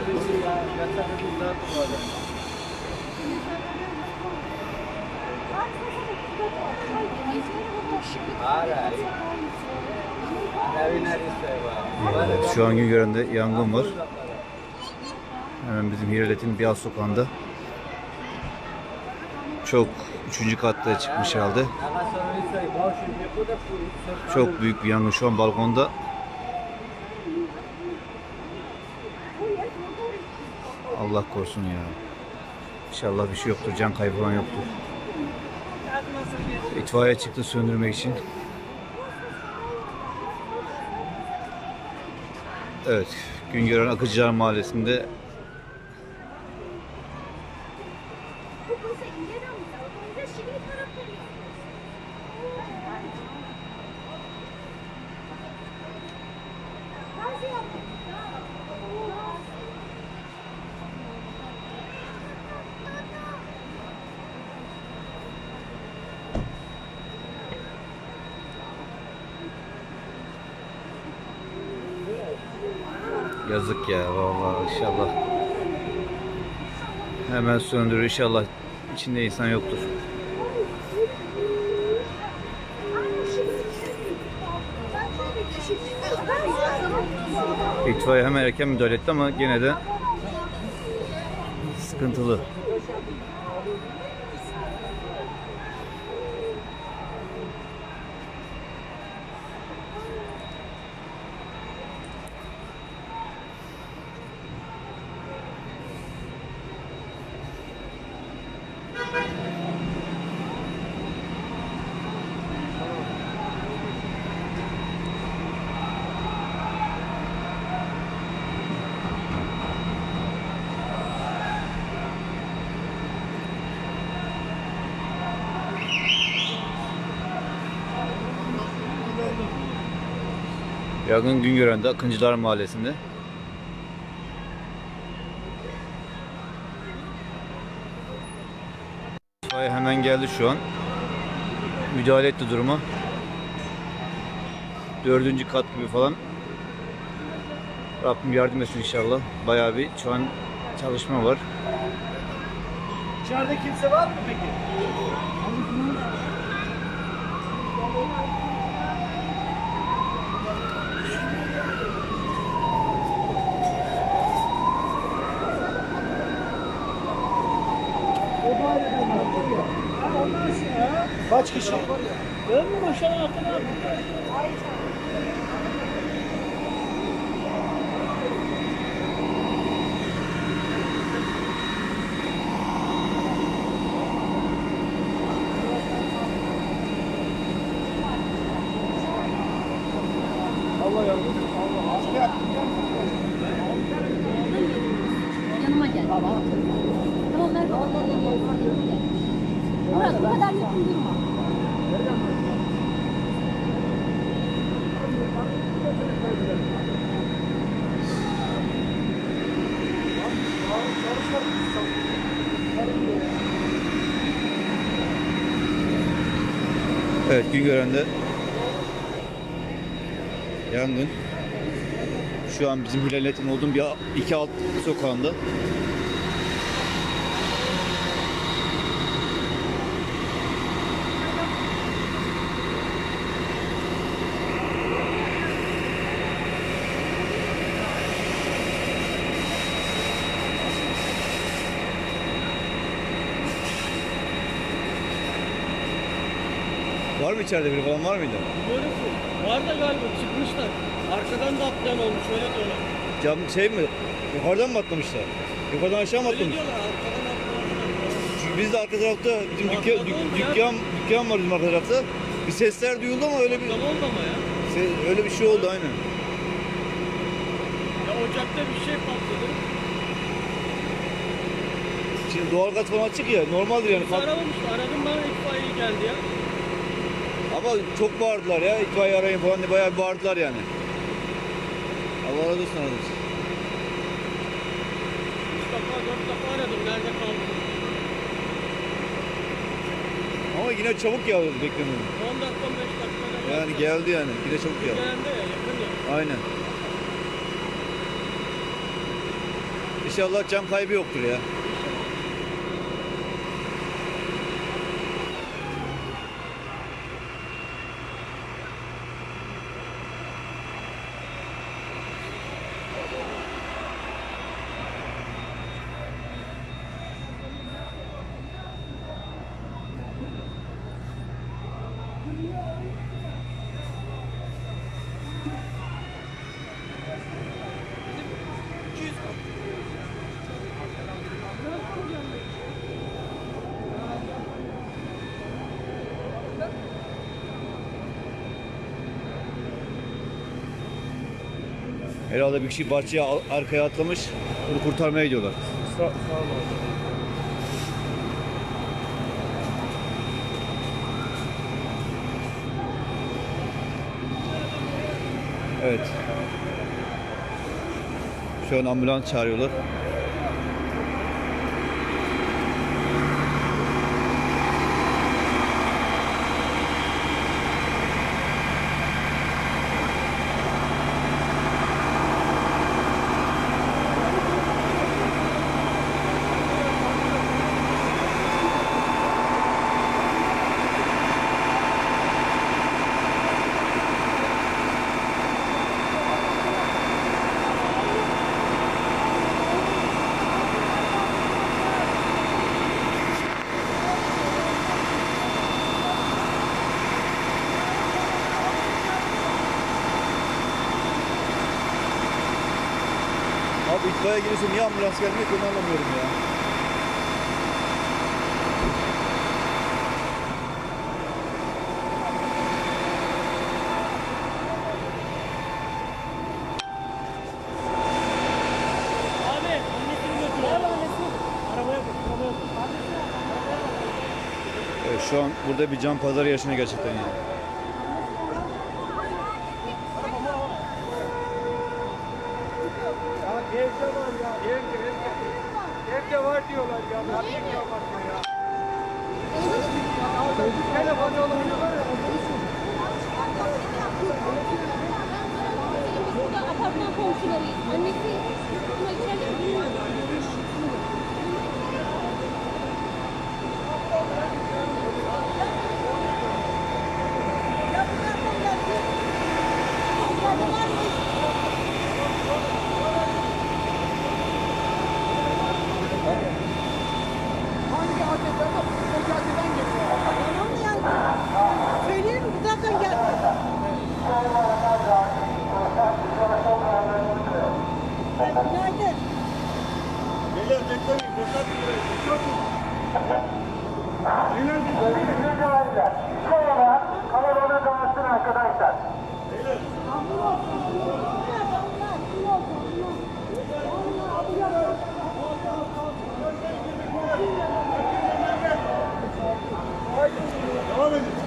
mahallesi ya. Nevi neresi var? Evet, şu an Güngören'de yangın var. Hemen bizim Hirelet'in bir alt sokağında. Çok üçüncü katta çıkmış halde. Çok büyük bir yangın şu an balkonda. Allah korusun ya. İnşallah bir şey yoktur. Can kaybı falan yoktur. İtfaiye çıktı söndürmek için. Evet, Güngören Akıcılar Mahallesi'nde yazık ya vallahi inşallah. Hemen söndürür inşallah içinde insan yoktur. İtfaiye hemen erken müdahale etti ama gene de sıkıntılı. Yangın Güngören'de Akıncılar Mahallesi'nde. İtfaiye hemen geldi şu an. Müdahale etti duruma. Dördüncü kat gibi falan. Rabbim yardım etsin inşallah. Bayağı bir şu an çalışma var. İçeride kimse var mı peki? Kaç kişi? Ben mi aşağı Evet Güngören'de yangın. Şu an bizim Hilalet'in olduğum bir iki alt sokağında. Var mı içeride biri falan var mıydı? Böylesi. Var da galiba çıkmışlar. Arkadan da atlayan olmuş öyle diyorlar. Cam şey mi? Yukarıdan mı atlamışlar? Yukarıdan aşağı mı Öyle atlamış? diyorlar arkadan atlamışlar. Çünkü biz de arka tarafta bizim dükkan, dük- ya. dükkan, dükkan var bizim arka tarafta. Bir sesler duyuldu ama öyle bir Tam oldu ama ya. se- öyle bir şey oldu aynen. Ya ocakta bir şey patladı. Şimdi doğal gaz falan açık ya normaldir yani. Biz aramamıştı. Aradım ya. Ama çok bağırdılar ya itfaiye arayın falan diye bayağı bir bağırdılar yani. Allah razı olsun aradı. Üç defa dört defa aradım. Nerede kaldı? Ama yine çabuk yağdı beklemiyorum. 10 dakika 15 dakika. Yani geldi yani. Yine çabuk yağdı. Geldi ya yakın ya. Aynen. İnşallah can kaybı yoktur ya. Herhalde bir kişi bahçeye arkaya atlamış. Bunu kurtarmaya gidiyorlar. Sağ, sağ ol. Evet. Şu an ambulans çağırıyorlar. İtfaiye gelirse niye ambulans gelmiyor ki onu anlamıyorum ya. Şu an burada bir can pazarı yaşanıyor gerçekten yani. Ya evde var ya, evde, evde. Evde var diyorlar ya, ne diyorlar ya. Telefon yolluyor. Biz burada apartman komşularıyız. Annesi ama içeride bilmiyorum. Hangi caddeden? O caddeden geliyor. Tamam mı yani? Söyleyelim mi? Zaten gel. Günaydın. Beyler bekleyin, dikkat edin. Çok Beyler dikkat edin. Kalabalığı dağıtsın arkadaşlar. Devam edin.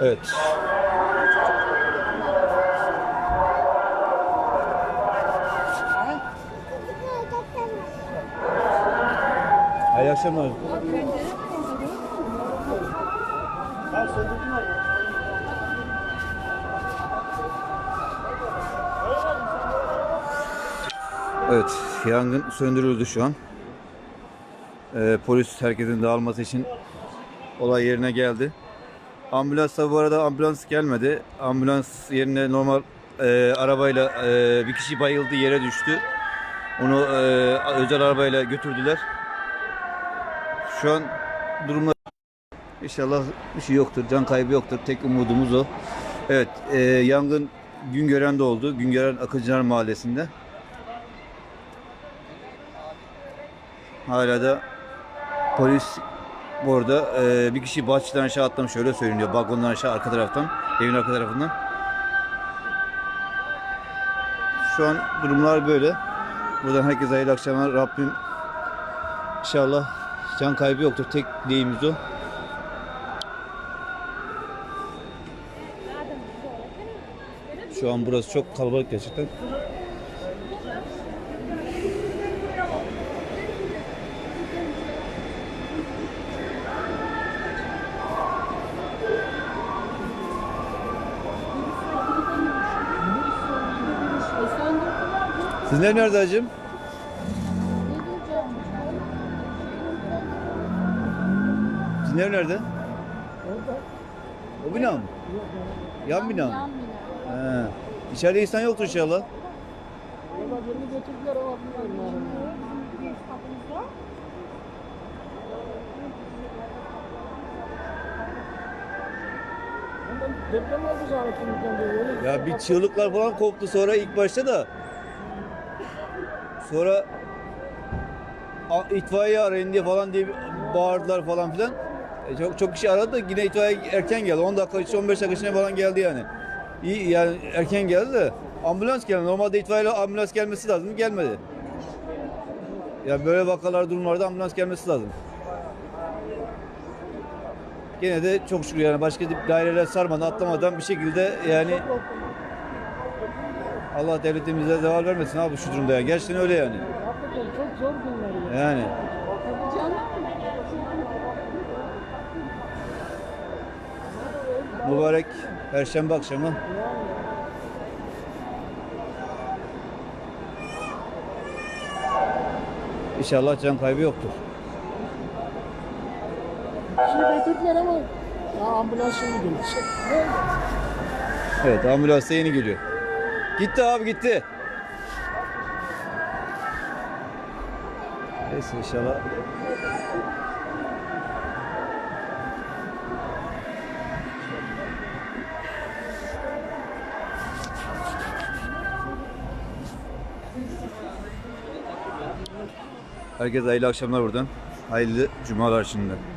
Evet. Hayırlı akşamlar. Evet, yangın söndürüldü şu an. Ee, polis herkesin dağılması için olay yerine geldi. Ambulans da bu arada ambulans gelmedi. Ambulans yerine normal e, arabayla e, bir kişi bayıldı yere düştü. Onu e, özel arabayla götürdüler. Şu an durumlar inşallah bir şey yoktur. Can kaybı yoktur. Tek umudumuz o. Evet e, yangın Güngören'de oldu. Güngören Akıncılar Mahallesi'nde. Hala da polis burada e, bir kişi bahçeden aşağı atlamış öyle söyleniyor. Balkondan aşağı arka taraftan. Evin arka tarafından. Şu an durumlar böyle. Buradan herkese hayırlı akşamlar. Rabbim inşallah can kaybı yoktur. Tek dileğimiz o. Şu an burası çok kalabalık gerçekten. Sizler nerede hacım? Sizler nerede? O bina mı? Yan bina mı? Yan bina. He. İçeride insan yoktur inşallah. Valla birini götürdüler ama bilmiyorum deprem oldu zannettim. Ya bir çığlıklar falan koptu sonra ilk başta da. Sonra itfaiye arayın diye falan diye bağırdılar falan filan. E, çok çok kişi aradı da yine itfaiye erken geldi. 10 dakika içinde 15 dakika içinde falan geldi yani. İyi yani erken geldi de ambulans geldi. Normalde itfaiye ambulans gelmesi lazım. Gelmedi. Ya böyle vakalar durumlarda ambulans gelmesi lazım. Gene de çok şükür yani başka daireler sarmadan atlamadan bir şekilde yani Allah devletimize zeval vermesin abi şu durumda ya. Gerçekten öyle yani. Hakikaten çok zor günler ya. Yani. Mübarek Perşembe akşamı. İnşallah can kaybı yoktur. Şimdi götürdüler ama ya ambulans şimdi gelecek. Evet ambulans da yeni geliyor. Gitti abi gitti. Neyse inşallah. Herkese hayırlı akşamlar buradan. Hayırlı cumalar şimdiden.